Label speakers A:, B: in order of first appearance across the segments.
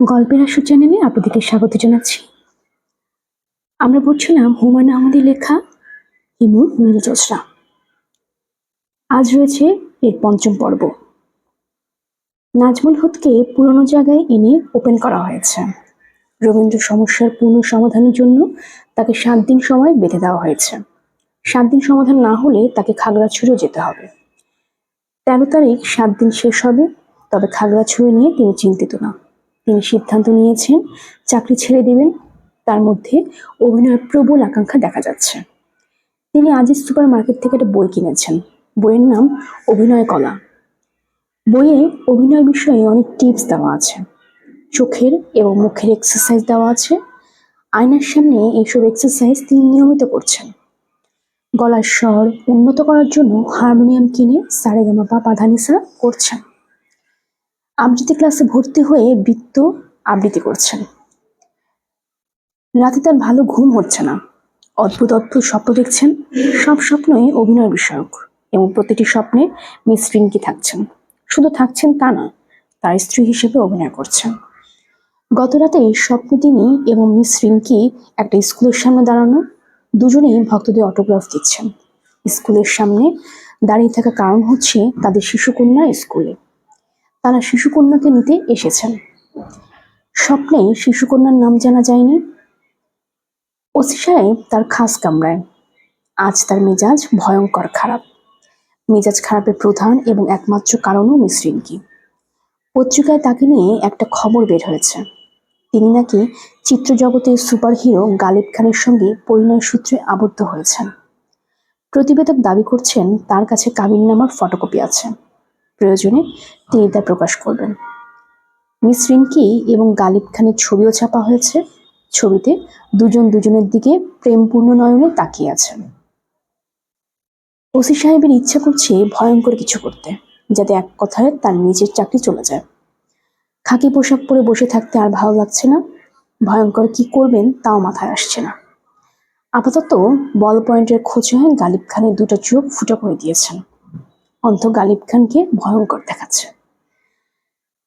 A: গল্পের আসর চ্যানেলে আপনাদেরকে স্বাগত জানাচ্ছি। আমরা পড়ছিলাম হুমায়ুন আহমেদের লেখা হিমুর নীল জোসরা আজ রয়েছে এর পঞ্চম পর্ব। নাজমুল হুদকে পুরনো জায়গায় এনে ওপেন করা হয়েছে। রবীন্দ্র সমস্যার পূর্ণ সমাধানের জন্য তাকে সাত দিন সময় বেঁধে দেওয়া হয়েছে। সাত দিন সমাধান না হলে তাকে খাগড়াছড়িও যেতে হবে। তেরো তারিখ সাত দিন শেষ হবে, তবে খাগড়াছড়ি নিয়ে তিনি চিন্তিত না। তিনি সিদ্ধান্ত নিয়েছেন, চাকরি ছেড়ে দেবেন। তার মধ্যে অভিনয়ের প্রবল আকাঙ্ক্ষা দেখা যাচ্ছে। তিনি আজিজ সুপার মার্কেট থেকে একটা বই কিনেছেন। বইয়ের নাম অভিনয় কলা। বইয়ে অভিনয় বিষয়ে অনেক টিপস দেওয়া আছে। চোখের এবং মুখের এক্সারসাইজ দেওয়া আছে। আয়নার সামনে এইসব এক্সারসাইজ তিনি নিয়মিত করছেন। গলার স্বর উন্নত করার জন্য হারমোনিয়াম কিনে সারেগামা পা পাধানিসা করছেন। আবৃত্তি ক্লাসে ভর্তি হয়ে বৃত্ত আবৃত্তি করছেন। রাতে তার ভালো ঘুম হচ্ছে না। অদ্ভুত অদ্ভুত স্বপ্ন দেখছেন। সব স্বপ্নই অভিনয় বিষয়ক এবং প্রতিটি স্বপ্নে মিস রিঙ্কি থাকছেন। শুধু থাকছেন তা না, তার স্ত্রী হিসেবে অভিনয় করছেন। গত রাতে স্বপ্নে তিনি এবং মিস রিঙ্কি একটা স্কুলের সামনে দাঁড়ানো, দুজনেই ভক্তদের অটোগ্রাফ দিচ্ছেন। স্কুলের সামনে দাঁড়িয়ে থাকা কারণ হচ্ছে তাদের শিশুকন্যা স্কুলে। তারা শিশুকন্যাকে নিতে এসেছেন। স্বপ্নে শিশুকন্যার নাম জানা যায়নি। ওসি সাহেব তার খাস কামরায় আজ তার মেজাজ ভয়ঙ্কর খারাপ। মেজাজ খারাপের প্রধান এবং একমাত্র কারণও রিঙ্কি। পত্রিকায় তাকে নিয়ে একটা খবর বের হয়েছে। তিনি নাকি চিত্রজগতের সুপারহিরো গালিব খানের সঙ্গে পরিণয় সূত্রে আবদ্ধ হয়েছেন। প্রতিবেদক দাবি করছেন, তার কাছে কাবিন নামার ফটোকপি আছে। প্রয়োজনে তিনি তা প্রকাশ করবেন। মিস রিঙ্কি এবং গালিব খানের ছবিও ছাপা হয়েছে। ছবিতে দুজন দুজনের দিকে প্রেমপূর্ণ নয়নে তাকিয়ে আছেন। ওসি সাহেবের ইচ্ছা করছে ভয়ঙ্কর কিছু করতে, যাতে এক কথায় তার নিজের চাকরি চলে যায়। খাকি পোশাক পরে বসে থাকতে আর ভালো লাগছে না। ভয়ঙ্কর কি করবেন তাও মাথায় আসছে না। আপাতত বল পয়েন্টের খোঁজে গালিব খানের দুটো চোখ ফুটো করে দিয়েছেন। অন্ত গালিব খানকে ভয়ঙ্কর দেখাচ্ছে।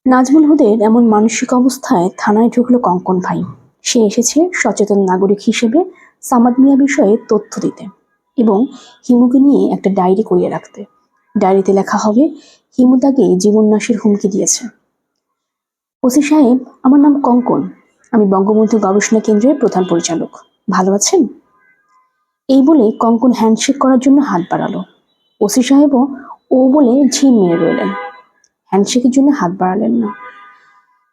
A: নাজমুল হুদের এমন মানসিক অবস্থায় থানায় ঢুকলো কঙ্কন ভাই। সে এসেছে সচেতন নাগরিক হিসেবে সামাদ মিয়া বিষয়ে তথ্য দিতে এবং হিমুকে নিয়ে একটা ডায়েরি করিয়ে রাখতে। ডায়েরিতে লেখা হবে, হিমু তাকে জীবননাশের হুমকি দিয়েছে। ওসি সাহেব, আমার নাম কঙ্কন। আমি বঙ্গবন্ধু গবেষণা কেন্দ্রের প্রধান পরিচালক। ভালো আছেন? এই বলে কঙ্কন হ্যান্ডশেক করার জন্য হাত বাড়ালো। ওসি সাহেবও ও বলে ঝিম মেরে রইলেন। হ্যান্ডশেকের জন্য হাত বাড়ালেন না।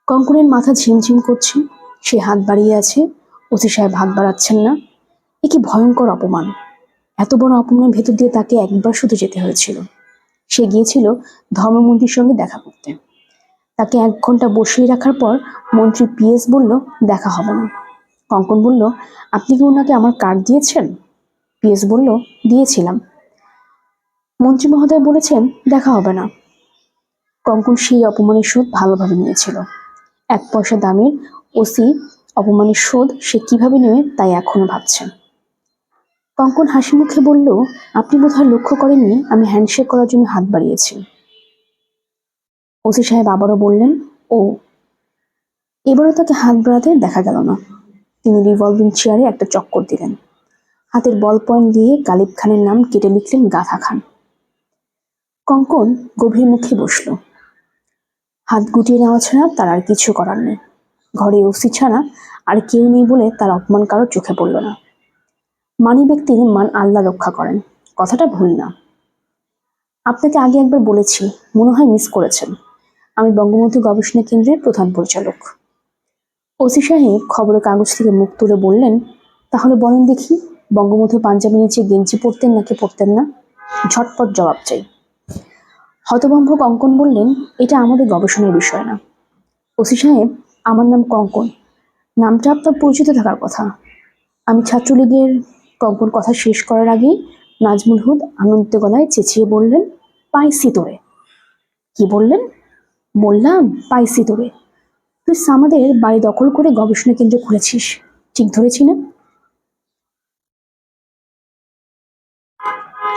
A: কঙ্কনের মাথা ঝিমঝিম করছে। সে হাত বাড়িয়ে আছে। ওসি সাহেব হাত বাড়াচ্ছেন না। এ কি ভয়ঙ্কর অপমান। এত বড় অপমানের ভেতর দিয়ে তাকে একবার শুধু যেতে হয়েছিল। সে গিয়েছিল ধর্মমন্ত্রীর সঙ্গে দেখা করতে। তাকে এক ঘণ্টা বসিয়ে রাখার পর মন্ত্রী পিএস বলল, দেখা হবে না। কঙ্কন বলল, আপনি কি ওনাকে আমার কার্ড দিয়েছেন? পিএস বলল, দিয়েছিলাম। মন্ত্রী মহোদয় বলেছেন, দেখা হবে না। কঙ্কন সেই অপমানের শোধ ভালোভাবে নিয়েছিল। এক পয়সা দামের ওসি অপমানের শোধ সে কীভাবে নেবে তাই এখনও ভাবছেন কঙ্কন হাসি মুখে বলল, আপনি বোধহয় লক্ষ্য করেননি, আমি হ্যান্ডশেক করার জন্য হাত বাড়িয়েছি। ওসি সাহেব আবারও বললেন, ও। এবারও তাকে হাত বাড়াতে দেখা গেল না। তিনি রিভলভিং চেয়ারে একটা চক্কর দিলেন। হাতের বল পয়েন্ট দিয়ে গালিব খানের নাম কেটে লিখলেন গাথা খান। কঙ্কন গভীর মুখে বসল। হাত গুটিয়ে নেওয়া ছাড়া তার আর কিছু করার নেই। ঘরে ওসি ছাড়া আর কেউ নেই বলে তার অপমান কারও চোখে পড়ল না। মানি ব্যক্তির মান আল্লাহ রক্ষা করেন, কথাটা ভুল না। আপনাকে আগে একবার বলেছি, মনে হয় মিস করেছেন। আমি বঙ্গবন্ধু গবেষণা কেন্দ্রের প্রধান পরিচালক। ওসি সাহেব খবরের কাগজ থেকে মুখ তুলে বললেন, তাহলে বলেন দেখি, বঙ্গবন্ধু পাঞ্জাবি নিচে গেঞ্জি পরতেন নাকি পরতেন না? ঝটপট জবাব চাই। হতভম্ব কঙ্কন বললেন, এটা আমাদের গবেষণার বিষয় না। ওসি সাহেব, আমার নাম কঙ্কন। নামটা আপনার পরিচিত থাকার কথা। আমি ছাত্রলীগের কঙ্কন কথা শেষ করার আগেই নাজমুল হুদ আনন্দিত গলায় চেঁচিয়ে বললেন, পাইসি তোরে। কি বললেন? বললাম, পাইসি তোরে। তুই সামাদের বাড়ি দখল করে গবেষণা কেন্দ্র খুলেছিস। ঠিক ধরেছি না?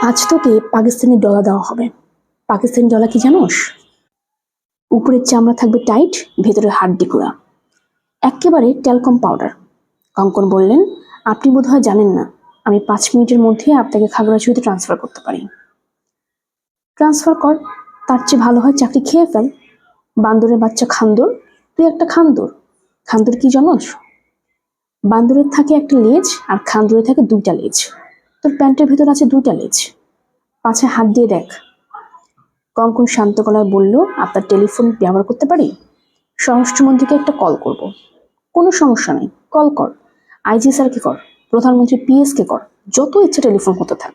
A: আজ তোকে পাকিস্তানি ডলা দেওয়া হবে। পাকিস্তানি ডলা কি জানোস? উপরের চামড়া থাকবে টাইট, ভেতরে হাড্ডি করা একেবারে ট্যালকম পাউডার। কঙ্কন বললেন, আপনি বোধহয় জানেন না, আমি পাঁচ মিনিটের মধ্যে আপনাকে খাগড়াছড়িতে ট্রান্সফার করতে পারি। ট্রান্সফার কর, তার চেয়ে ভালো হয় চাকরি খেয়ে ফেল। বান্দরের বাচ্চা খান্দর, তুই একটা খান্দর। খান্দর কি জানোস? বান্দরের থাকে একটা লেজ আর খান্দরে থাকে দুইটা লেজ। তোর প্যান্টের ভেতর আছে দুইটা লেজ। পাছে হাত দিয়ে দেখ। কঙ্কন শান্ত গলায় বলল, আপনার টেলিফোন ব্যবহার করতে পারি? স্বরাষ্ট্রমন্ত্রীকে একটা কল করব। কোনো সমস্যা নেই কল কর। আইজি স্যারকে কর, প্রধানমন্ত্রী পিএসকে কর, যত ইচ্ছে টেলিফোন হতে থাক।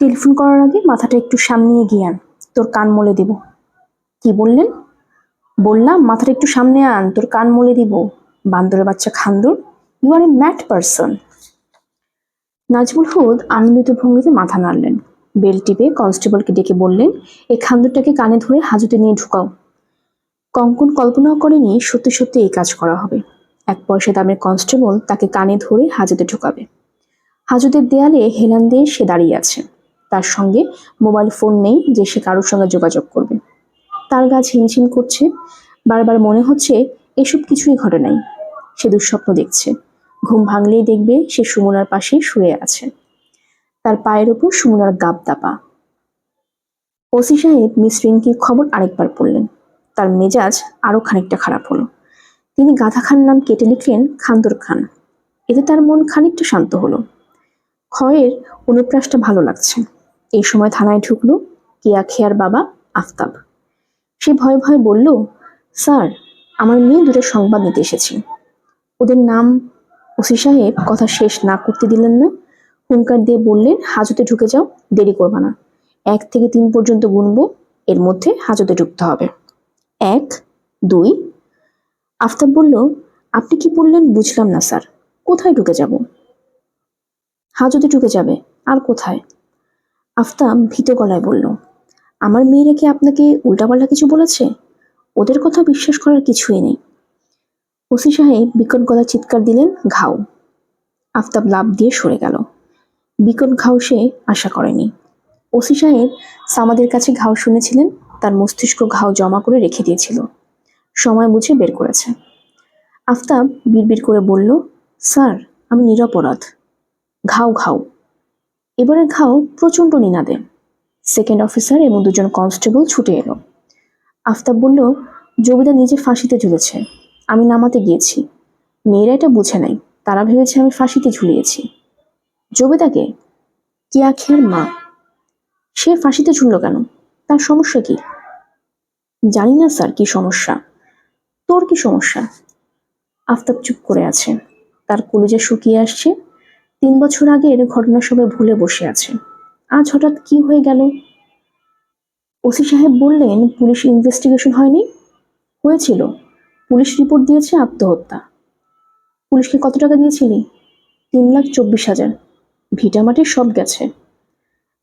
A: টেলিফোন করার আগে মাথাটা একটু সামনে এগিয়ে আন, তোর কান মলে দেব। কি বললেন? বললাম, মাথাটা একটু সামনে আন, তোর কান মলে দিব। বান্দরের বাচ্চা খান্দুর you are a mad person Nazmul Huda আনন্দিত ভঙ্গিতে মাথা নাড়লেন। বেল টিপে কনস্টেবলকে ডেকে বললেন, এই খান্দুরটাকে কানে ধরে হাজতে নিয়ে ঢুকাও। কঙ্কন কল্পনাও করেনি সত্যি সত্যি এই কাজ করা হবে। এক পয়সা দামের কনস্টেবল তাকে কানে ধরে হাজতে ঢুকাবে। হাজতের দেয়ালে হেলান দিয়ে সে দাঁড়িয়ে আছে। তার সঙ্গে মোবাইল ফোন নেই যে সে কারোর সঙ্গে যোগাযোগ করবে। তার গা ঝিমঝিম করছে। বারবার মনে হচ্ছে এসব কিছুই ঘটে নাই। সে দুঃস্বপ্ন দেখছে। ঘুম ভাঙলেই দেখবে সে সুমনার পাশে শুয়ে আছে। তার পায়ের ওপর সুমনার গাব দাপা। ওসি সাহেব মিস রিঙ্কির খবর আরেকবার পড়লেন। তার মেজাজ আরও খানিকটা খারাপ হলো। তিনি গাধা খান নাম কেটে লিখলেন খান্দর খান। এতে তার মন খানিকটা শান্ত হলো। ক্ষয়ের অনুপ্রাসটা ভালো লাগছে। এই সময় থানায় ঢুকলো কেয়া খেয়ার বাবা আফতাব। সে ভয়ে ভয়ে বলল, স্যার, আমার মেয়ে দুটো সংবাদ নিতে এসেছি। ওদের নাম ওসি সাহেব কথা শেষ না করতে দিলেন না? হুঙ্কার দিয়ে বললেন, হাজতে ঢুকে যাও, দেরি করবা না। এক থেকে তিন পর্যন্ত গুনবো, এর মধ্যে হাজতে ঢুকতে হবে। এক, দুই, আফতাব বলল, আপনি কি বললেন? বুঝলাম না, স্যার। কোথায় ঢুকে যাব? হাজতে ঢুকে যাবে, আর কোথায়? আফতাব ভীত গলায় বলল, আমার মেয়েরা কি আপনাকে উল্টাপাল্টা কিছু বলেছে? ওদের কথা বিশ্বাস করার কিছুই নেই। ওসি সাহেব বিকট গলা চিৎকার দিলেন, ঘাও। আফতাব লাভ দিয়ে সরে গেল। বিকট ঘাও সে আশা করেনি। ওসি সাহেব সামাদের কাছে ঘাও শুনেছিলেন, তার মস্তিষ্ক ঘাও জমা করে রেখে দিয়েছিল। সময় বুঝে বের করেছে। আফতাব বিড়বিড় করে বলল, স্যার, আমি নিরপরাধ ঘাও ঘাও। এবারে ঘাও প্রচণ্ড নিনাদে সেকেন্ড অফিসার এবং দুজন কনস্টেবল ছুটে এলো। আফতাব বলল জবিতা নিজে ফাঁসিতে ঝুলেছে। আমি নামাতে গিয়েছি। মেয়েরা এটা বুঝে নাই। তারা ভেবেছে আমি ফাঁসিতে ঝুলিয়েছি। জবেদাকে কিয়া খেয়ার মা? সে ফাঁসিতে ঝুলল কেন? তার সমস্যা কি? জানি না স্যার, কি সমস্যা? তোর কি সমস্যা? আফতাব চুপ করে আছে। তার কলেজে শুকিয়ে আসছে। তিন বছর আগের ঘটনা সবাই ভুলে বসে আছে। আজ হঠাৎ কি হয়ে গেল? ওসি সাহেব বললেন, পুলিশ ইনভেস্টিগেশন হয়নি? হয়েছিল। পুলিশ রিপোর্ট দিয়েছে আত্মহত্যা। পুলিশকে কত টাকা দিয়েছিলি? তিন লাখ চব্বিশ হাজার। ভিটামাটির সব গেছে।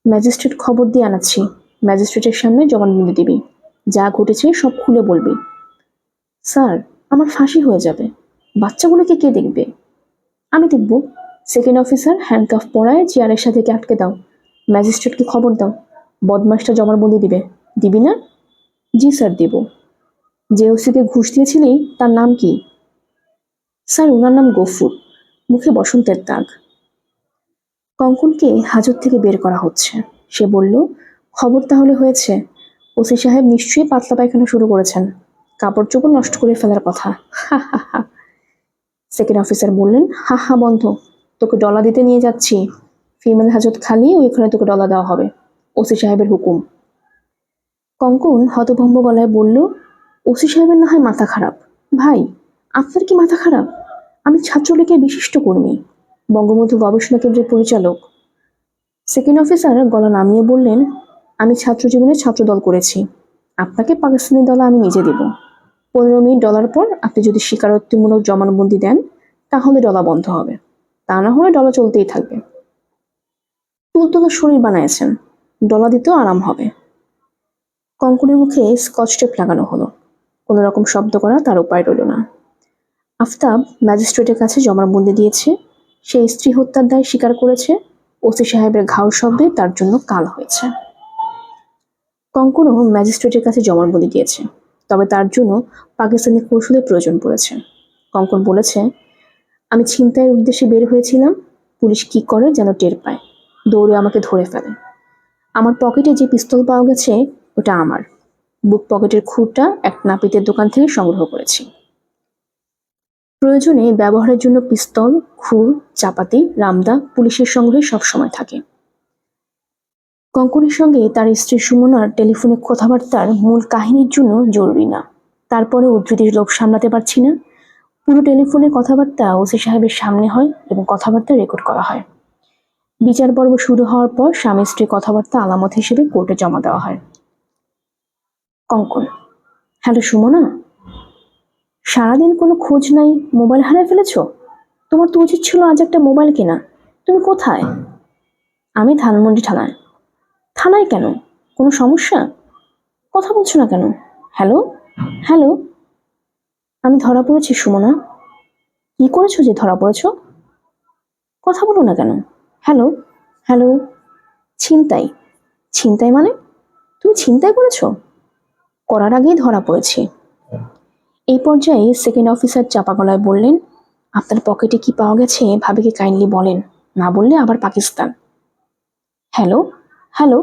A: ম্যাজিস্ট্রেট খবর দিয়ে আনাচ্ছি। ম্যাজিস্ট্রেটের সামনে জবানবন্দি দিবি। যা ঘটেছে সব খুলে বলবি। স্যার, আমার ফাঁসি হয়ে যাবে। বাচ্চাগুলোকে কে দেখবে? আমি দেখব। সেকেন্ড অফিসার হ্যান্ডকাফ পরায় চেয়ারের সাথে আটকে দাও। ম্যাজিস্ট্রেটকে খবর দাও। বদমাসটা জবানবন্দি দিবে। দিবি না? জি স্যার, দেব। যে ওসিকে ঘুষ দিয়েছিলি, তার নাম কি? স্যার, ওনার নাম গফুর। মুখে বসন্তের দাগ। কঙ্কনকে হাজত থেকে বের করা হচ্ছে। সে বলল, খবর তাহলে হয়েছে। ওসি সাহেব নিশ্চয়ই পাতলা পায়খানা শুরু করেছেন। কাপড় চোপড় নষ্ট করে ফেলার কথা। হা হা হা। সেকেন্ড অফিসার বললেন, হা হা, বন্ধ। তোকে ডলা দিতে নিয়ে যাচ্ছি। ফিমেল হাজত খালি ওইখানে তোকে ডলা দেওয়া হবে। ওসি সাহেবের হুকুম। কঙ্কন হতভম্ব গলায় বলল, ওসি সাহেবের না হয় মাথা খারাপ। ভাই, আপনার কি মাথা খারাপ? আমি ছাত্রলীগের বিশিষ্ট কর্মী। বঙ্গবন্ধু গবেষণা কেন্দ্রের পরিচালক। সেকেন্ড অফিসার গলা নামিয়ে বললেন, আমি ছাত্র জীবনে ছাত্রদল করেছি। আপনাকে পাকিস্তানি দল আমি নিজে দেব। পনেরো মিনিট ডলার পর আপনি যদি স্বীকারোক্তিমূলক জমানবন্দি দেন, তাহলে ডলা বন্ধ হবে। তা না হলে ডলা চলতেই থাকবে। তুলতুলো শরীর বানাইছেন। ডলা দিতেও আরাম হবে। কঙ্কনের মুখে স্কচ টেপ লাগানো হলো। কোনো রকম শব্দ করা তার উপায় রইল না। আফতাব ম্যাজিস্ট্রেটের কাছে জমানবন্দি দিয়েছে। সে স্ত্রী হত্যার দায় স্বীকার করেছে। ওসি সাহেবের ঘাও শব্দে তার জন্য কাল হয়েছে। কঙ্কনও ম্যাজিস্ট্রেটের কাছে জমানবন্দি দিয়েছে। তবে তার জন্য পাকিস্তানি কৌশলের প্রয়োজন পড়েছে। কঙ্কন বলেছে, আমি ছিনতাইয়ের উদ্দেশ্যে বের হয়েছিলাম। পুলিশ কি করে যেন টের পায়। দৌড়ে আমাকে ধরে ফেলে। আমার পকেটে যে পিস্তল পাওয়া গেছে, ওটা আমার। বুক পকেটের খুঁটটা এক নাপিতের দোকান থেকে সংগ্রহ করেছি। প্রয়োজনে ব্যবহারের জন্য পিস্তল খুর চাপাতি, রামদা পুলিশের সংগ্রহে সবসময় থাকে। কঙ্কনের সঙ্গে তার স্ত্রী সুমনার টেলিফোনে কথাবার্তার মূল কাহিনীর জন্য জরুরি না। তারপরে উদ্ধৃতির লোভ সামলাতে পারছি না। পুরো টেলিফোনে কথাবার্তা ওসি সাহেবের সামনে হয় এবং কথাবার্তা রেকর্ড করা হয়। বিচার পর্ব শুরু হওয়ার পর স্বামী স্ত্রী কথাবার্তা আলামত হিসেবে কোর্টে জমা দেওয়া হয়। কঙ্কন, হ্যালো সুমনা? সারাদিন কোনো খোঁজ নাই, মোবাইল হারায় ফেলেছ? তোমার তো উচিত ছিল আজ একটা মোবাইল কেনা। তুমি কোথায়? আমি ধানমন্ডি থানায়। থানায় কেন? কোনো সমস্যা? কথা বলছো না কেন? হ্যালো? হ্যালো? আমি ধরা পড়েছি, সুমনা। কি করেছ যে ধরা পড়েছো? কথা বলো না কেন? হ্যালো? হ্যালো? ছিনতাই। ছিনতাই মানে? তুমি ছিনতাই করেছ? করার আগেই ধরা পড়েছি। এই পর্যায়ে সেকেন্ড অফিসার চাপা গলায় বললেন, আপনার পকেটে কি পাওয়া গেছে? ভাবিকে কাইন্ডলি বলেন। না বললে আবার পাকিস্তান। হ্যালো হ্যালো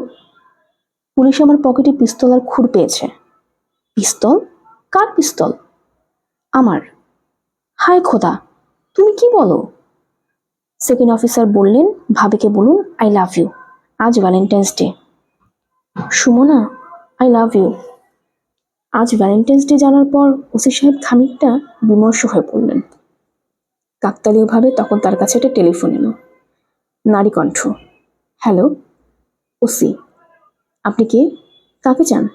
A: পুলিশ আমার পকেটে পিস্তল আর খুর পেয়েছে। পিস্তল কার পিস্তল আমার। হায় খোদা! তুমি কি বলো? সেকেন্ড অফিসার বললেন, ভাবিকে বলুন আই লাভ ইউ আজ Valentine's day Sumana I love you আজ ভ্যালেন্টাইন্স ডে জানার পর ওসি সাহেব খানিকটা বিমর্ষ হয়ে পড়লেন। কাকতালীয়ভাবে তখন তার কাছে একটা টেলিফোন এলো। নারী কণ্ঠ, হ্যালো, ওসি, আপনি কে? কাকে চান?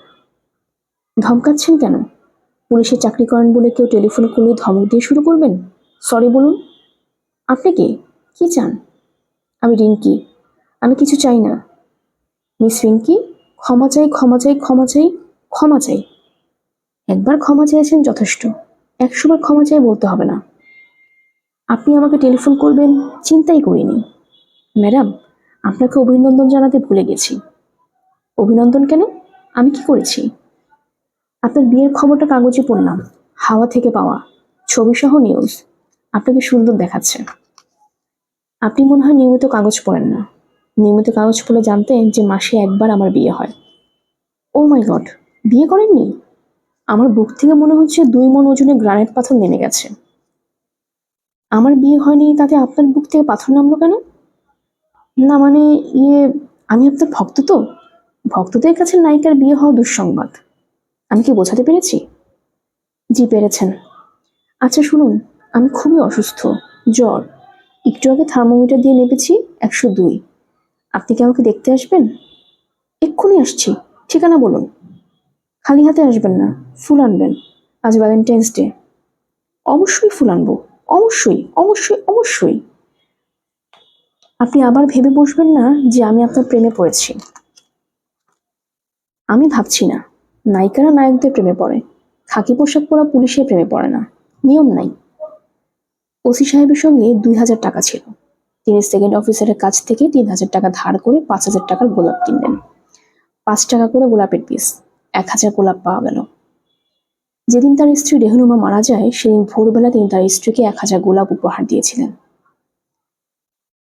A: ধমকাচ্ছেন কেন? পুলিশে চাকরি করেন বলে কেউ টেলিফোন করলে ধমক দিয়ে শুরু করবেন? সরি বলুন, আপনি কে? কি চান? আমি রিঙ্কি, আমি কিছু চাই না। মিস রিঙ্কি, ক্ষমা চাই ক্ষমা চাই ক্ষমা চাই ক্ষমা চাই। একবার ক্ষমা চেয়েছেন যথেষ্ট। একশোবার ক্ষমা চাই বলতে হবে না। আপনি আমাকে টেলিফোন করবেন, চিন্তাই করিনি। ম্যাডাম, আপনাকে অভিনন্দন জানাতে ভুলে গেছি। অভিনন্দন কেন? আমি কি করেছি? আপনার বিয়ের খবরটা কাগজে পড়লাম। হাওয়া থেকে পাওয়া। ছবিসহ নিউজ আপনাকে সুন্দর দেখাচ্ছে। আপনি মনে হয় নিয়মিত কাগজ পড়েন না। নিয়মিত কাগজ পড়লে জানতেন যে মাসে একবার আমার বিয়ে হয়। ও মাই গড বিয়ে করেননি? আমার বুক থেকে মনে হচ্ছে দুই মন ওজনে গ্রানাইট পাথর নেমে গেছে। আমার বিয়ে হয়নি, তাতে আপনার বুক থেকে পাথর নামলো কেন? না মানে ইয়ে আমি আপনার ভক্ত তো? ভক্তদের কাছে নায়িকার বিয়ে হওয়া দুঃসংবাদ। আমি কি বোঝাতে পেরেছি? জি, পেরেছেন। আচ্ছা শুনুন, আমি খুবই অসুস্থ, জ্বর। একটু আগে থার্মোমিটার দিয়ে মেপেছি একশো দুই। আপনি কি আমাকে দেখতে আসবেন? এক্ষুনি আসছি। ঠিকানা বলুন। খালি হাতে আসবেন না, ফুল আনবেন। আজ ভ্যালেন্টাইন্স ডে অবশ্যই ফুল আনব, অবশ্যই অবশ্যই অবশ্যই। আপনি আবার ভেবে বসবেন না যে আমি আপনার প্রেমে পড়েছি। আমি ভাবছি না, নায়িকারা নায়কদের প্রেমে পড়ে, খাকি পোশাক পরা পুলিশের প্রেমে পড়ে না, নিয়ম নাই। ওসি সাহেবের সঙ্গে দুই হাজার টাকা ছিল। তিনি সেকেন্ড অফিসারের কাছ থেকে তিন হাজার টাকা ধার করে পাঁচ হাজার টাকার গোলাপ কিনলেন। পাঁচ টাকা করে গোলাপের পিস এক হাজার গোলাপ পাওয়া গেল। যেদিন তার স্ত্রী রেহনুমা মারা যায়, সেদিন ভোরবেলা তিনি তার স্ত্রীকে এক হাজার গোলাপ উপহার দিয়েছিলেন।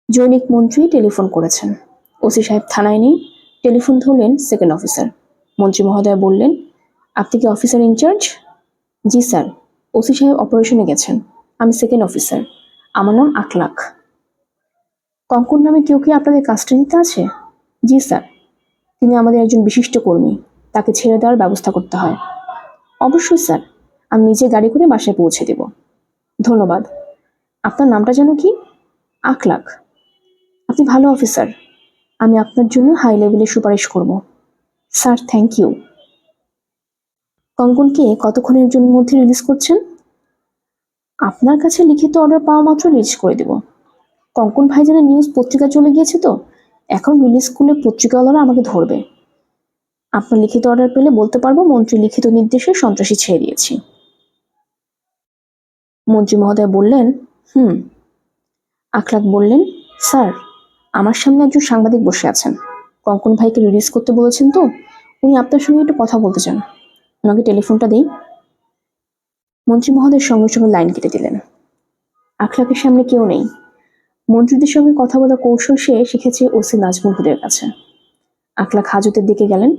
A: জৈনিক মন্ত্রী টেলিফোন করেছেন। ওসি সাহেব থানায় নেই, টেলিফোন ধরলেন সেকেন্ড অফিসার মন্ত্রী মহোদয় বললেন, আপনি কি অফিসার ইনচার্জ জি, স্যার। ওসি সাহেব অপারেশনে গেছেন। আমি সেকেন্ড অফিসার আমার নাম আখলাখ কঙ্কন নামে কেউ কি আপনাদের কাজটা কাস্টাডিতে আছে? জি, স্যার। তিনি আমাদের একজন বিশিষ্ট কর্মী। তাকে ছেড়ে দেওয়ার ব্যবস্থা করতে হয়। অবশ্যই স্যার, আমি নিজে গাড়ি করে বাসায় পৌঁছে দেব। ধন্যবাদ। আপনার নামটা যেন কি? আখলাখ আপনি ভালো অফিসার। আমি আপনার জন্য হাই লেভেলে সুপারিশ করব। Sir, thank you. কঙ্কনকে কতক্ষণের জন্য মধ্যে রিলিজ করছেন? আপনার কাছে লিখিত অর্ডার পাওয়া মাত্র রিলিজ করে দেব। কঙ্কন ভাইজানের নিউজ পত্রিকা চলে গিয়েছে তো, এখন রিলিজ করলে পত্রিকাওয়ালারা আমাকে ধরবে। আপনার লিখিত অর্ডার পেলে বলতে পারব, মন্ত্রী লিখিত নির্দেশে সন্ত্রাসী ছেড়ে দিয়েছি। মন্ত্রী মহোদয় বললেন, হুম। আখলাক বললেন, স্যার, আমার সামনে একজন সাংবাদিক বসে আছেন। কঙ্কন ভাইকে রিলিজ করতে বলেছেন তো, উনি আপনার সঙ্গে একটু কথা বলতে চান। ওনাকে টেলিফোনটা দিই। মন্ত্রী মহোদয়ের সঙ্গে সঙ্গে লাইন কেটে দিলেন। আখলাকের সামনে কেউ নেই। মন্ত্রীদের সঙ্গে কথা বলার কৌশল সে শিখেছে ওসি নাজমুল হুদের কাছে। আখলাক হাজতের দিকে গেলেন।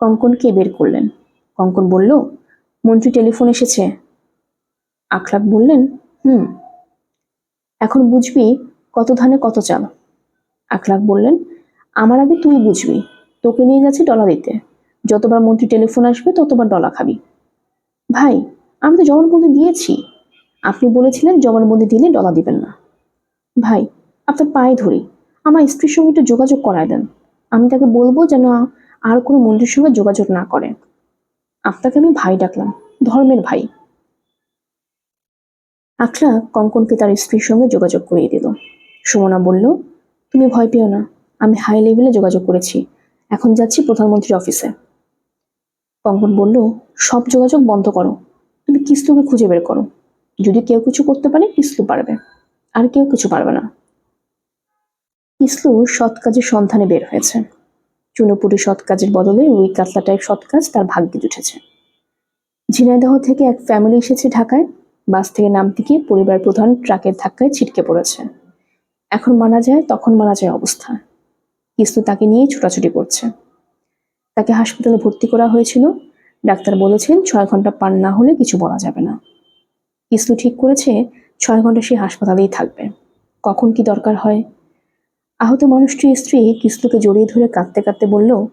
A: কঙ্কনকে বের করলেন। কঙ্কন বলল, মন্ত্রী টেলিফোন এসেছে। আখলাক বললেন, হুম। এখন বুঝবি কত ধানে কত চাল। আখলাক বললেন, আমার আগে তুই বুঝবি, তোকে নিয়ে গেছে ডলা দিতে। যতবার মন্ত্রী টেলিফোন আসবে, ততবার ডলা খাবি। ভাই, আমি তো জবানবন্দি দিয়েছি। আপনি বলেছিলেন জবানবন্দি দিলে ডলা দিবেন না। ভাই, আপনার পায়ে ধরি। আমার স্ত্রীর সঙ্গে একটু যোগাযোগ করায় দেন। আমি তাকে বলব যেন আর কোনো মন্ত্রীর সঙ্গে যোগাযোগ না করে। আপনাকে আমি ভাই ডাকলাম, ধর্মের ভাই। আখলা কঙ্কনকে তার স্ত্রীর সঙ্গে যোগাযোগ করিয়ে দিল। সুমনা বলল, তুমি ভয় পেও না, আমি হাই লেভেলে যোগাযোগ করেছি। এখন যাচ্ছি প্রধানমন্ত্রীর অফিসে কঙ্কন বলল, সব যোগাযোগ বন্ধ করো। তুমি কিস্তুকে খুঁজে বের করো। যদি কেউ কিছু করতে পারে কিসলু পারবে। আর কেউ কিছু পারবে না। কিসলু সৎ কাজের সন্ধানে বের হয়েছে। চুনোপুরি সৎ কাজের বদলে রুই কাতলা টাইপ সৎ কাজ, তার ভাগ্যে জুটেছে। ঝিনাইদহ থেকে এক ফ্যামিলি এসেছে ঢাকায়। বাস থেকে নামতে গিয়ে পরিবার প্রধান ট্রাকের ধাক্কায় ছিটকে পড়েছে। এখন মারা যায়, তখন মারা যায় অবস্থা। কিস্তু তাকে নিয়েই ছোটাছুটি করছে। তাকে হাসপাতালে ভর্তি করা হয়েছিল। ডাক্তার বলেছেন, ছয় ঘণ্টা পার না হলে কিছু বলা যাবে না। কিস্তু ঠিক করেছে, ছয় ঘণ্টা সে হাসপাতালেই থাকবে। কখন কি দরকার হয়? আহত মানুষটির স্ত্রী কিস্তুকে জড়িয়ে ধরে কাঁদতে কাঁদতে বলল,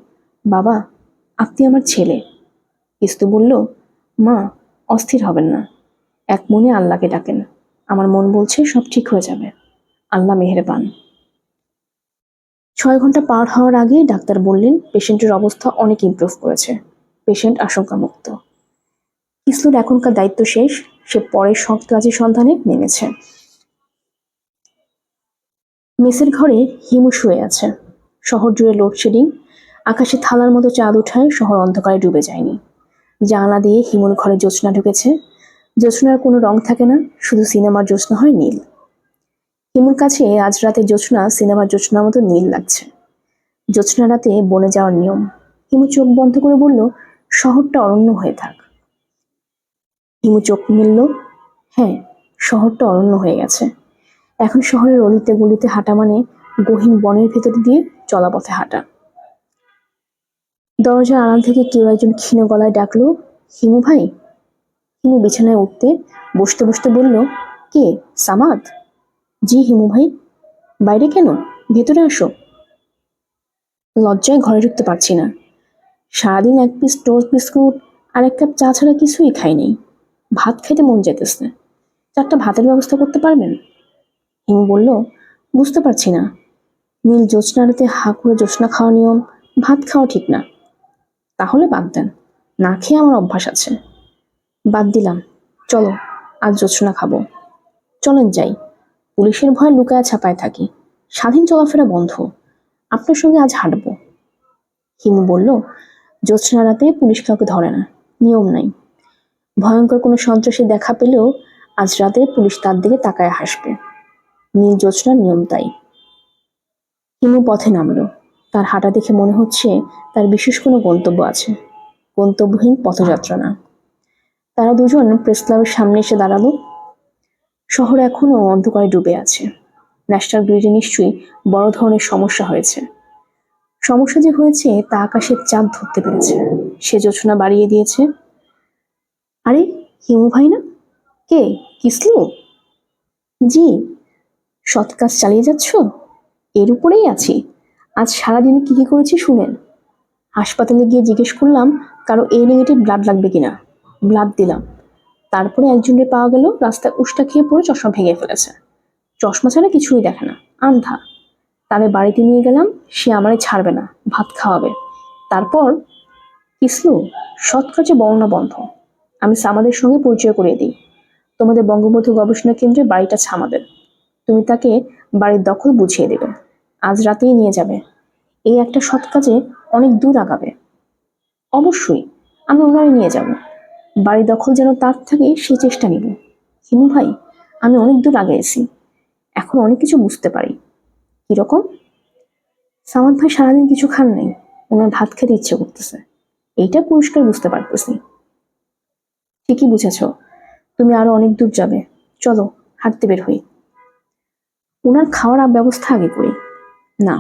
A: বাবা, আপনি আমার ছেলে। কিস্তু বলল, মা, অস্থির হবেন না। এক মনে আল্লাহকে ডাকেন। আমার মন বলছে সব ঠিক হয়ে যাবে। আল্লাহ মেহেরবান। ছয় ঘণ্টা পার হওয়ার আগে ডাক্তার বললেন, পেশেন্টের অবস্থা অনেক ইমপ্রুভ করেছে। পেশেন্ট আশঙ্কামুক্ত। ইসলুর এখনকার দায়িত্ব শেষ, সে পরের সৎ কাজের সন্ধানে নেমেছে। মেসের ঘরে হিমু শুয়ে আছে। শহর জুড়ে লোডশেডিং আকাশে থালার মতো চাঁদ উঠায় শহর অন্ধকারে ডুবে যায়নি। জানলা দিয়ে হিমুর ঘরে জ্যোৎস্না ঢুকেছে। জ্যোৎস্নার কোনো রং থাকে না, শুধু সিনেমার জ্যোৎস্না হয় নীল। হিমুর কাছে আজ রাতে জ্যোৎস্না সিনেমার জ্যোৎস্নার মতো নীল লাগছে। জ্যোৎস্না রাতে বনে যাওয়ার নিয়ম। হিমু চোখ বন্ধ করে বলল, শহরটা অরণ্য হয়ে থাক। হিমু চোখ মিলল হ্যাঁ শহরটা অরণ্য হয়ে গেছে। এখন শহরের অলিতে গলিতে হাঁটা মানে গহীন বনের ভেতর দিয়ে চলাপথে হাঁটা। দরজার আড়াল থেকে কেউ একজন ক্ষীণ গলায় ডাকলো, হিমু ভাই? হিমু বিছানায় উঠতে বসতে বসতে বলল, কে? সামাদ? জি হিমু ভাই। বাইরে কেন? ভেতরে আসো। লজ্জায় ঘরে ঢুকতে পারছি না। সারাদিন এক পিস টোস্ট বিস্কুট আর এক কাপ চা ছাড়া কিছুই খাইনি ভাত খেতে মন যেতেছে চারটা ভাতের ব্যবস্থা করতে পারবেন? হিমু বলল, বুঝতে পারছি না। নীল জ্যোৎস্নারাতে হা করে জ্যোৎস্না খাওয়া নিয়ম, ভাত খাওয়া ঠিক না। তাহলে বাদ দেন, না খেয়ে আমার অভ্যাস আছে। বাদ দিলাম, চলো, আজ জ্যোৎস্না খাব। চলেন যাই, পুলিশের ভয়ে লুকায় ছাপায় থাকি। স্বাধীন চলাফেরা বন্ধ, আপনার সঙ্গে আজ হাঁটবো। হিমু বলল, জ্যোৎস্না রাতে পুলিশ কাউকে ধরে না, নিয়ম নাই। ভয়ঙ্কর কোনো সন্ত্রাসী দেখা পেলেও আজ রাতে পুলিশ তার দিকে তাকায় হাসবে। নীল নিয়ম তাই। হিমু পথে নামলো। তার হাঁটা দেখে মনে হচ্ছে তার বিশেষ কোনো গন্তব্য আছে। গন্তব্যহীন পথযাত্রা। না তারা দুজন প্রেস ক্লাবের সামনে এসে দাঁড়াল। শহর এখনও অন্ধকারে ডুবে আছে। ন্যাশনাল গ্রিডে নিশ্চয়ই বড় ধরনের সমস্যা হয়েছে। সমস্যা যে হয়েছে তা আকাশের চাঁদ ধরতে পেরেছে। সে যোচনা বাড়িয়ে দিয়েছে। আরে, হিমু ভাই না? কে? কিসলু? জি সৎ কাজ চালিয়ে যাচ্ছ? এর উপরেই আছি। আজ সারাদিনে কি কি করেছি শুনেন। হাসপাতালে গিয়ে জিজ্ঞেস করলাম, কারও এ নেগেটিভ ব্লাড লাগবে কিনা? ব্লাড দিলাম। তারপরে একজনের পাওয়া গেল, রাস্তায় উষ্টা খেয়ে পড়ে চশমা ভেঙে ফেলেছে। চশমা ছাড়া কিছুই দেখে না, আন্ধা। তাদের বাড়িতে নিয়ে গেলাম, সে আমারে ছাড়বে না, ভাত খাওয়াবে। তারপর, কিসলু, সৎ কাজে বর্ণনা বন্ধ। আমি সামাদের সঙ্গে পরিচয় করিয়ে দিই। তোমাদের বঙ্গবন্ধু গবেষণা কেন্দ্রে বাড়িটা আছে আমাদের। তুমি তাকে বাড়ির দখল বুঝিয়ে দেবে। আজ রাতেই নিয়ে যাবে। এই একটা সৎ কাজে অনেক দূর আগাবে। অবশ্যই, আমি ওনারে নিয়ে যাব। বাড়ি দখল যেন তার থাকে সে চেষ্টা নিব হিমু ভাই, আমি অনেক দূর আগে এসি এখন অনেক কিছু বুঝতে পারি। কীরকম সামাদ ভাই সারাদিন কিছু খান নাই। ওনার ভাত খেতে ইচ্ছে করতেছে। এইটা পরিষ্কার বুঝতে পারতেছি। ঠিকই বুঝেছ। তুমি আরও অনেক দূর যাবে। চলো, হাঁটতে বের হই। ওনার খাওয়ার ব্যবস্থা আগে করি। না,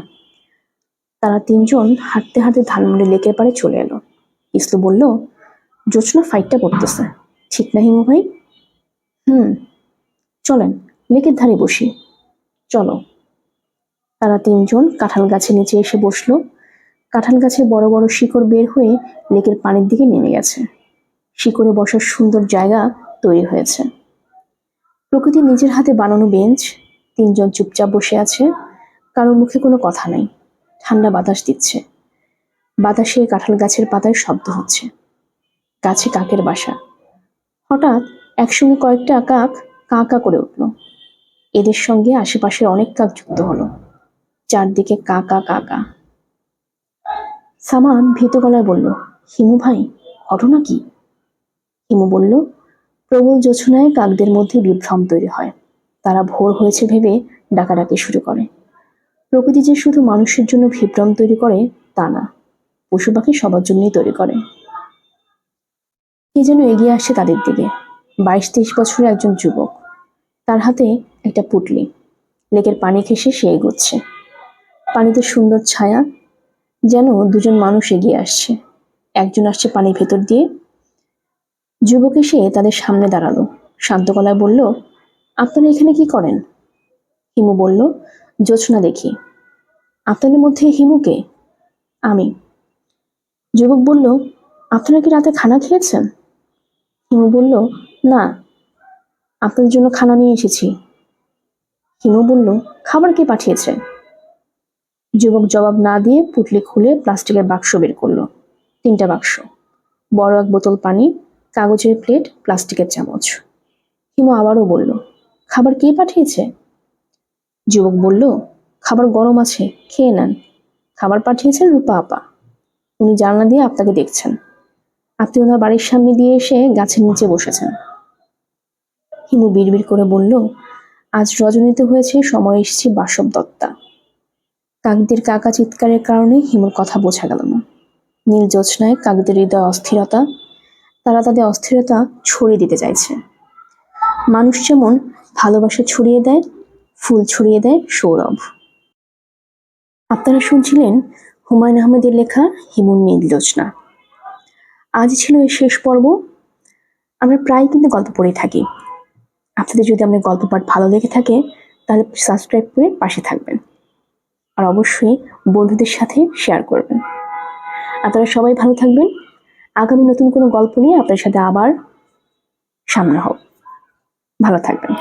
A: তারা তিনজন হাঁটতে হাঁটতে ধানমন্ডি লেকের পাড়ে চলে এলো। ইসলু বলল জোৎস্না ফাইটটা করতেছে। ঠিক না হিমু ভাই? হুম, চলেন, লেকের ধারে বসি। চলো। তারা তিনজন কাঁঠাল গাছের নিচে এসে বসল। কাঁঠাল গাছে বড় বড় শিকড় বের হয়ে লেকের পানির দিকে নেমে গেছে। শিকড়ে বসার সুন্দর জায়গা তৈরি হয়েছে। প্রকৃতি নিজের হাতে বানানো বেঞ্চ তিনজন চুপচাপ বসে আছে, কারোর মুখে কোনো কথা নাই। ঠান্ডা বাতাস দিচ্ছে। বাতাসে কাঁঠাল গাছের পাতায় শব্দ হচ্ছে। গাছে কাকের বাসা। হঠাৎ একসঙ্গে কয়েকটা কাক কা কা করে উঠল। এদের সঙ্গে আশেপাশের অনেক কাক যুক্ত হলো। চারদিকে কা কা কা কা। সামান ভীত গলায় বলল, হিমু ভাই, ঘটনা কি? হিমু বলল, প্রবল জোছনায় কাকদের মধ্যে বিভ্রম তৈরি হয়। তারা ভোর হয়েছে ভেবে ডাকাডাকি শুরু করে। প্রকৃতি যে শুধু মানুষের জন্য বিভ্রম তৈরি করে, তা না, পশু পাখি সবার জন্যই তৈরি করে। কে যেন এগিয়ে আসছে তাদের দিকে। বাইশ তেইশ বছরের একজন যুবক। তার হাতে একটা পুটলি। লেকের পানি ঘেঁষে সে এগোচ্ছে। পানিতে সুন্দর ছায়া, যেন দুজন মানুষ এগিয়ে আসছে। একজন আসছে পানির ভেতর দিয়ে। যুবক এসে তাদের সামনে দাঁড়াল। শান্ত গলায় বলল আপনারা এখানে কি করেন? হিমু বলল জোছনা দেখি। আপনাদের মধ্যে হিমুকে আমি। যুবক বলল, আপনারা কি রাতে খানা খেয়েছেন? হিমু বলল, না, আপনাদের জন্য খানা নিয়ে এসেছি। হিমু বলল, খাবার কে পাঠিয়েছে? যুবক জবাব না দিয়ে পুটলি খুলে প্লাস্টিকের বাক্স বের করল। তিনটা বাক্স। বড় এক বোতল পানি, কাগজের প্লেট, প্লাস্টিকের চামচ। হিমু আবারও বলল খাবার কে পাঠিয়েছে? যুবক বলল, খাবার গরম আছে, খেয়ে নেন। খাবার পাঠিয়েছেন রূপা আপা। উনি জানলা দিয়ে আপনাকে দেখছেন। আপনি ওনার বাড়ির সামনে দিয়ে এসে গাছের নিচে বসেছেন। হিমু বিড়বিড় করে বলল, আজ রজনীতে হয়েছে সময় এসেছে বাসব দত্তা। কাকদের কাকা চিৎকারের কারণে হিমুর কথা বোঝা গেল না। নীল জ্যোৎস্নায় কাকদের হৃদয় অস্থিরতা, তারা তাদের অস্থিরতা ছড়িয়ে দিতে চাইছে। মানুষ যেমন ভালোবাসা ছড়িয়ে দেয়, ফুল ছড়িয়ে দেয় সৌরভ। আপনারা শুনছিলেন হুমায়ুন আহমেদের লেখা নীল জ্যোৎস্না আজ ছিল এই শেষ পর্ব। আমরা প্রায় কিন্তু গল্প পড়ে থাকি। আপনাদের যদি আমাদের গল্প পাঠ ভালো লেগে থাকে, তাহলে সাবস্ক্রাইব করে পাশে থাকবেন। আর অবশ্যই বন্ধুদের সাথে শেয়ার করবেন। আপনারা সবাই ভালো থাকবেন। আগামী নতুন কোনো গল্প নিয়ে আপনার সাথে আবার সামনে হব। ভালো থাকবেন।